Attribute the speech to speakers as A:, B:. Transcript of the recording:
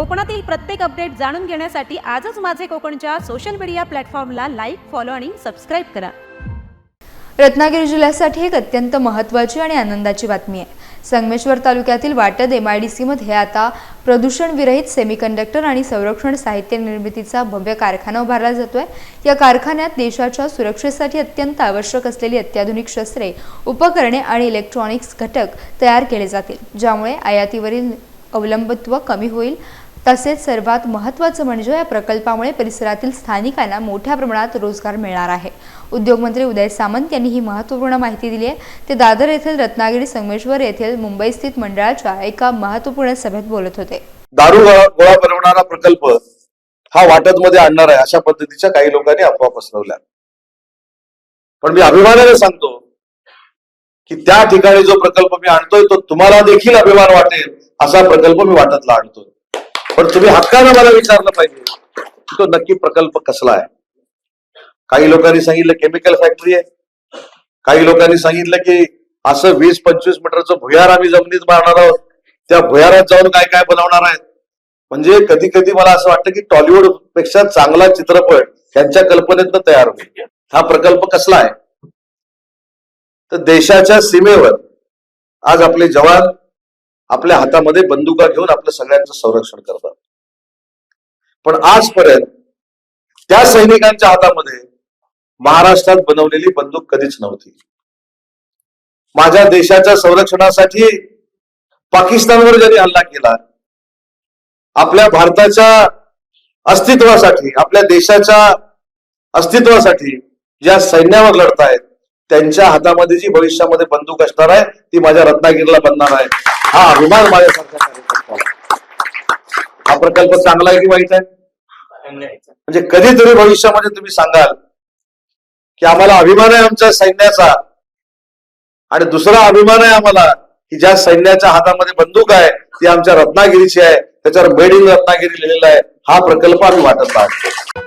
A: कोकणातील प्रत्येक अपडेट जाणून घेण्यासाठी आजच माझे कोकणच्या सोशल मीडिया प्लॅटफॉर्मला लाईक फॉलो आणि सबस्क्राईब करा.
B: रत्नागिरी जिल्ह्यासाठी एक अत्यंत महत्त्वाची आणि आनंदाची बातमी आहे. संगमेश्वर तालुक्यातील वाटद एम आय डी सीमध्ये आता प्रदूषणविरहित सेमीकंडक्टर आणि संरक्षण साहित्य निर्मितीचा भव्य कारखाना उभारला जातोय. या कारखान्यात देशाच्या सुरक्षेसाठी अत्यंत आवश्यक असलेली अत्याधुनिक शस्त्रे उपकरणे आणि इलेक्ट्रॉनिक्स घटक तयार केले जातील ज्यामुळे आयातीवरील अवलंबत्व कमी होईल. तसेच सर्वात महत्त्वाचं म्हणजे या प्रकल्पामुळे परिसरातील स्थानिकांना मोठ्या प्रमाणात रोजगार मिळणार आहे. उद्योगमंत्री उदय सामंत यांनी ही महत्त्वपूर्ण माहिती दिली आहे. ते दादर येथील रत्नागिरी संगमेश्वर येथील मुंबई स्थित मंडळाच्या एका महत्त्वपूर्ण सभेत बोलत होते.
C: दारू गोळा गोळा बनवणारा प्रकल्प हा वाटत मध्ये आणणार आहे अशा पद्धतीच्या काही लोकांनी अफवा पसरवल्या. पण मी अभिमानाने सांगतो की त्या ठिकाणी जो प्रकल्प मी आणतोय तो तुम्हाला देखील अभिमान वाटेल असा प्रकल्प मी वाटतला आणतोय. पण तुम्ही हक्कानं मला विचारलं पाहिजे. तो नक्की प्रकल्प कसला आहे? काही लोकांनी सांगितलं केमिकल फॅक्टरी आहे. काही लोकांनी सांगितलं की असं वीस पंचवीस मीटरचं भुयार आम्ही जमिनीत मारणार आहोत. त्या भुयारात जाऊन काय काय बनवणार आहेत? म्हणजे कधी कधी मला असं वाटतं की टॉलिवूडपेक्षा चांगला चित्रपट त्यांच्या कल्पनेतनं तयार होईल. हा प्रकल्प कसला आहे? तर देशाच्या सीमेवर आज आपले जवान आपल्या हातामध्ये बंदुका घेऊन आपलं सगळ्यांचं संरक्षण करतात. पण आजपर्यंत त्या सैनिकांच्या हातामध्ये महाराष्ट्रात बनवलेली बंदूक कधीच नव्हती. माझ्या देशाच्या संरक्षणासाठी पाकिस्तानवर ज्यांनी हल्ला केला आपल्या भारताच्या अस्तित्वासाठी आपल्या देशाच्या अस्तित्वासाठी ज्या सैन्यावर लढतायत त्यांच्या हातामध्ये जी भविष्यामध्ये बंदूक असणार आहे ती माझ्या रत्नागिरीला बनणार आहे. हा अभिमान माझ्यासारख्या हा प्रकल्प चांगला आहे की वाईट आहे? म्हणजे कधीतरी भविष्यामध्ये तुम्ही सांगाल की आम्हाला अभिमान आहे आमच्या सैन्याचा आणि दुसरा अभिमान आहे आम्हाला की ज्या सैन्याच्या हातामध्ये बंदूक आहे ती आमच्या रत्नागिरीची आहे त्याच्यावर मेड इन रत्नागिरी लिहिलेला आहे. हा प्रकल्प आम्ही वाटत आहोत.